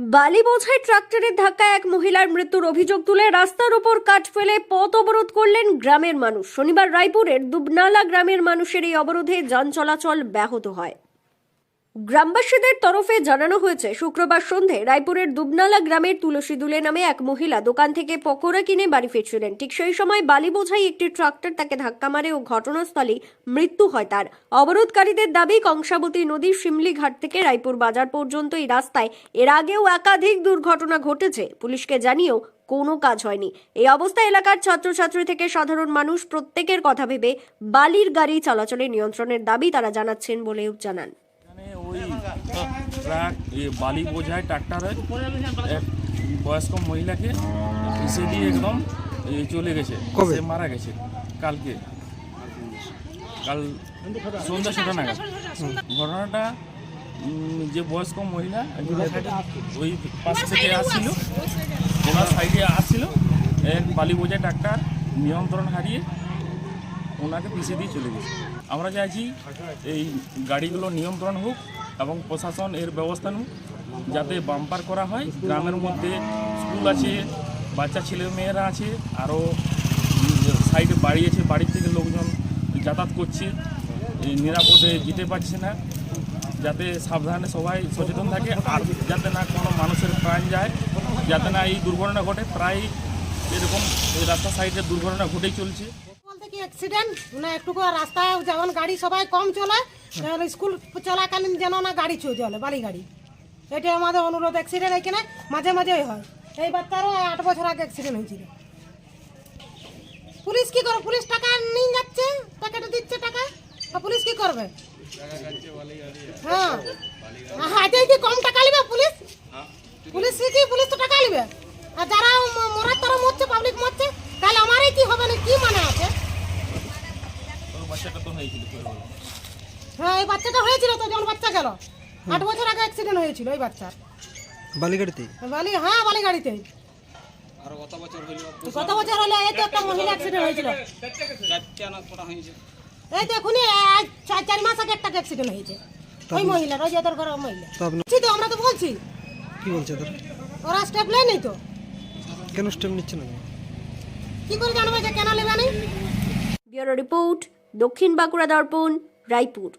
বালি বোঝাই ট্রাক্টরের ধাক্কায় এক মহিলার মৃত্যুর অভিযোগ তুলে রাস্তার ওপর কাঠ ফেলে পথ অবরোধ করলেন গ্রামের মানুষ। শনিবার রায়পুরের দুবনালা গ্রামের মানুষের এই অবরোধে যান চলাচল ব্যাহত হয়। গ্রামবাসীদের তরফে জানানো হয়েছে, শুক্রবার সন্ধে রায়পুরের দুবনালা গ্রামের তুলসী দুলে নামে এক মহিলা দোকান থেকে পকোড়া কিনে বাড়ি ফিরছিলেন। ঠিক সেই সময় বালি বোঝাই একটি ট্রাক্টর তাকে ধাক্কা মারে ও ঘটনাস্থলেই মৃত্যু হয় তার। অবরোধকারীদের দাবি, কংসাবতী নদীর শিমলি ঘাট থেকে রায়পুর বাজার পর্যন্ত এই রাস্তায় এর আগেও একাধিক দুর্ঘটনা ঘটেছে। পুলিশকে জানিয়েও কোনো কাজ হয়নি। এই অবস্থা এলাকার ছাত্রছাত্রী থেকে সাধারণ মানুষ প্রত্যেকের কথা ভেবে বালির গাড়ি চলাচলে নিয়ন্ত্রণের দাবি তারা জানাচ্ছেন বলেও জানান। ট্রাক এ বালি বোঝায় ট্রাক্টরে এক বয়স্ক মহিলাকে পিছিয়ে দিয়ে একদম চলে গেছে? সে মারা গেছে কালকে কাল সন্ধ্যা ছটা নাগাদ ঘটনাটা যে বয়স্ক মহিলা ওই পাশ থেকে আসছিল ওনার সাইডে আসছিল এক বালি বোঝায় ট্রাক্টর নিয়ন্ত্রণ হারিয়ে ওনাকে পিছিয়ে দিয়ে চলে গেছে আমরা চাইছি এই গাড়িগুলো নিয়ন্ত্রণ হোক এবং প্রশাসন এর ব্যবস্থা নিক যাতে বাম্পার করা হয়। গ্রামের মধ্যে স্কুল আছে, বাচ্চা ছেলে মেয়েরা আছে আরও সাইডে বাড়ি আছে, বাড়ির থেকে লোকজন যাতায়াত করছে। নিরাপদে যেতে পারছে না, যাতে সাবধানে সবাই সচেতন থাকে, আর যাতে না কোনো মানুষের প্রাণ যায়, যাতে না এই দুর্ঘটনা ঘটে। প্রায় এরকম এই রাস্তার সাইডে দুর্ঘটনা ঘটেই চলছে। কি অ্যাক্সিডেন্ট মানে একটুকু রাস্তায় যেমন গাড়ি সবাই কম চলে স্কুল চলাকালীন যেন না গাড়ি চলে চলে বালি গাড়ি এটা আমাদের অনুরোধ অ্যাক্সিডেন্ট এখানে মাঝে মাঝেই হয়। এই বাচ্চারও আট বছর আগে অ্যাক্সিডেন্ট হয়েছিল। পুলিশ কি করে? পুলিশ টাকা নিয়ে যাচ্ছে? টাকাটা দিচ্ছে টাকা? তো পুলিশ কি করবে? হ্যাঁ। হাতে কি কম টাকা নেবে পুলিশ? পুলিশ কি পুলিশ তো টাকা নেবে আর যারা ম- মরার তারা মরছে পাবলিক মরছে তাহলে আমারই কি হবে না কি মানে আছে ওর বাচ্চাটা তো হয়েছিল হ্যাঁ এই বাচ্চাটা হয়েছিল তো যখন বাচ্চা গেল। আট বছর আগে অ্যাক্সিডেন্ট হয়েছিল এই বাচ্চার। বালিগাড়িতে বালি হ্যাঁ বালি গাড়িতে গত বছর হলে? এই তো একটা মহিলা অ্যাক্সিডেন্ট হয়েছিল। এই তো এখনই আজ চার চার মাস আগে একটা অ্যাক্সিডেন্ট হয়েছে। ওই মহিলা ওই যাদের ঘরের মহিলা। বলছি তো আমরা তো বলছি। কি বলছে তারা? ওরা স্টেপ নেয় নেই তো? কেন স্টেপ নিচ্ছে না? কি করে জানবে যে কেন নেবে ব্যুরো রিপোর্ট। দক্ষিণ বাঁকুড়া দর্পণ রায়পুর।